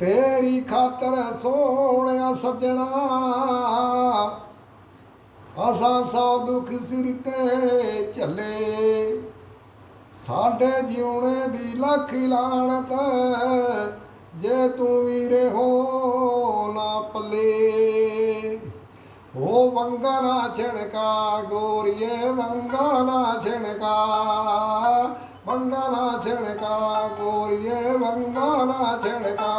ਤੇਰੀ ਖਾਤਰ ਸੋਹਣਿਆ ਸੱਜਣਾ। ਆਸਾਂ ਸੌ ਦੁੱਖ ਸਿਰ ਤੇ ਝੱਲੇ ਸਾਡੇ ਜਿਉਣੇ ਦੀ ਲੱਖ ਲਾਣਤ, ਜੇ ਤੂੰ ਵੀਰੇ ਹੋ ਨਾ ਪੱਲੇ। ਉਹ ਵੰਗਾ ਨਾ ਛਣਕਾ, ਗੋਰੀਏ, ਵੰਗਾ ਨਾ ਛਣਕਾ। ਵੰਗਾ ਨਾ ਛਣਕਾ ਗੋਰੀਏ ਵੰਗਾ ਨਾ ਛਣਕਾ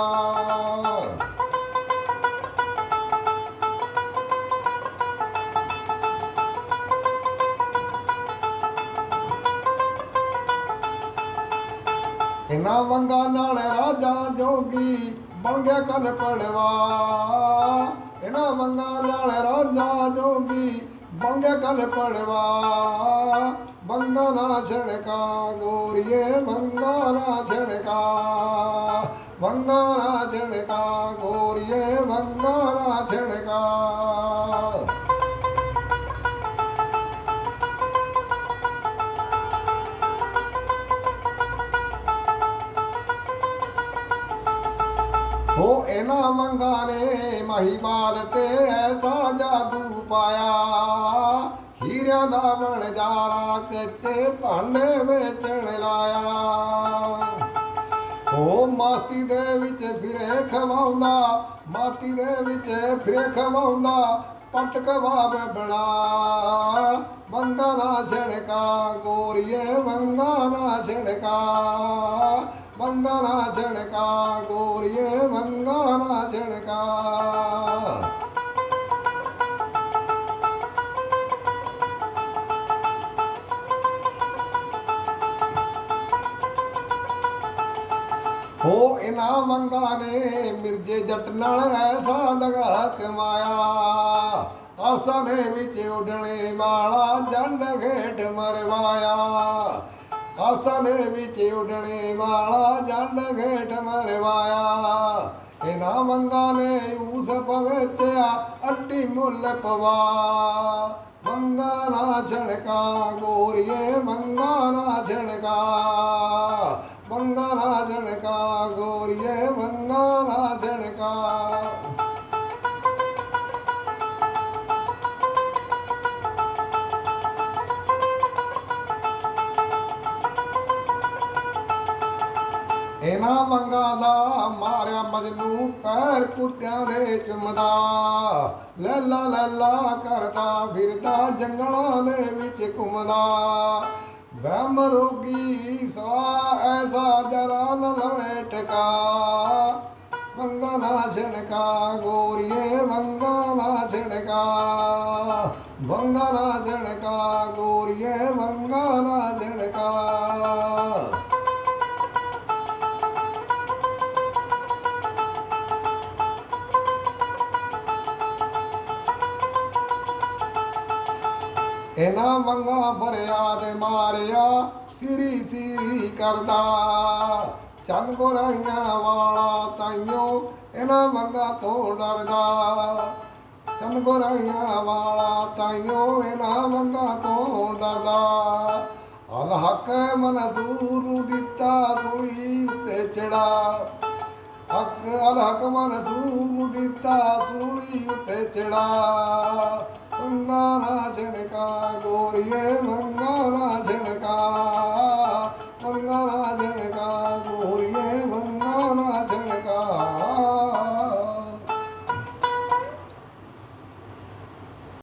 ਇਨਾ ਵੰਗਾ ਨਾਲ ਰਾਜਾ ਜੋਗੀ ਬਣ ਗਿਆ ਕੰਨ ਪੜਵਾ ਇਨਾ ਵੰਗਾ ਨਾਲ ਰਾਜਾ ਜੋਗੀ ਬਣ ਗਿਆ ਕੰਨ ਪੜਵਾ ਵੰਗਾ ਨਾ ਛਣਕਾ ਗੋਰੀਏ ਵੰਗਾ ਹੋ ਇਹਨਾਂ ਮੰਗਾਂ ਨੇ ਮਹੀਵਾਲ ਤੇ ਐਸਾ ਜਾਦੂ ਪਾਇਆ। ਹੀਰਿਆਂ ਦਾ ਬਣਜਾਰਾ ਕੱਚੇ ਭਾਂਡੇ ਵੇਚਣ ਲਾਇਆ। ਉਹ ਮਾਸਤੀ ਦੇ ਵਿੱਚ ਫਿਰੇ ਖਵਾਉਂਦਾ ਮਾਤੀ ਦੇ ਵਿੱਚ ਫਿਰੇ ਖਵਾਉਂਦਾ, ਪਟ ਕਬਾਬ ਬਣਾ। ਵੰਗਾ ਨਾ ਛਣਕਾ, ਗੋਰੀਏ ਵੰਗਾ ਨਾ ਛਣਕਾ। ਵੰਗਾ ਨਾ ਛਣਕਾ ਗੋਰੀਏ ਵੰਗਾ ਹੋ ਇਨਾ ਮੰਗਾ ਨੇ ਮਿਰਜੇ ਜੱਟ ਨਾਲ ਐਸਾ ਦਗਾ ਕਮਾਇਆ। ਆਸਾਂ ਦੇ ਵਿੱਚ ਉਡਣੇ ਵਾਲਾ ਜੰਡ ਘੇਟ ਮਰਵਾਇਆ। ਆਸਾਂ ਦੇ ਵਿੱਚ ਉਡਣੇ ਵਾਲਾ ਜੰਡ ਘੇਟ ਮਰਵਾਇਆ। ਇਨਾ ਮੰਗਾ ਨੇ ਉਸ ਪਵੇਚਿਆ ਅੱਡੀ ਮੁੱਲ ਪਵਾ। ਮੰਗਾ ਨਾ ਛਣਕਾ, ਗੋਰੀਏ ਮੰਗਾ ਨਾ ਛਣਕਾ। ਇਹਨਾਂ ਮੰਗਾ ਦਾ ਮਾਰਿਆ ਮਜਨੂ ਪੈਰ ਕੁੱਤਿਆਂ ਦੇ ਚੁੰਮਦਾ। ਲੱਲਾ ਲੱਲਾ ਕਰਦਾ ਫਿਰਦਾ ਜੰਗਲਾਂ ਦੇ ਵਿੱਚ ਘੁੰਮਦਾ। ਬ੍ਰਹਮ ਰੋਗੀ ਸਾ ਐਸਾ ਜਰਾ ਨ ਲਵੇ ਟਿਕਾ। ਮੰਗਾ ਨਾ ਛਣਕਾ, ਗੋਰੀਏ ਮੰਗਾ ਨਾ ਛਣਕਾ। ਮੰਗਾ ਨਾ ਛਣਕਾ ਇਹਨਾਂ ਮੰਗਾ ਭਰਿਆ ਤੇ ਮਾਰਿਆ, ਸ੍ਰੀ ਸ੍ਰੀ ਕਰਦਾ। ਚੰਨ ਗੋਰਾਈਆਂ ਵਾਲਾ ਤਾਈਓ ਇਹਨਾਂ ਮੰਗਾ ਤੋਂ ਡਰਦਾ। ਚੰਨ ਗੋਰਾਈਆਂ ਵਾਲਾ ਤਾਈਓ ਇਹਨਾਂ ਮੰਗਾ ਤੋਂ ਡਰਦਾ। ਅਲ ਹਕ ਮਨਸੂਰ ਨੂੰ ਦਿੱਤਾ ਸੁਣੀ ਉੱਤੇ ਚੜਾ। ਹੱਕ ਅਲ ਹੱਕ ਮਨ ਤੂੰ ਦਿੱਤਾ ਸੂਲੀ ਉਤੇ ਚੜਾ। ਮੰਗਾ ਨਾ ਛਿੜਕਾ ਗੋਰੀਏ ਮੰਗਾ ਨਾ ਛਿੜਕਾ ਮੰਗਾ ਨਾ ਛਿੜਕਾ ਗੋਰੀਏ ਮੰਗਾ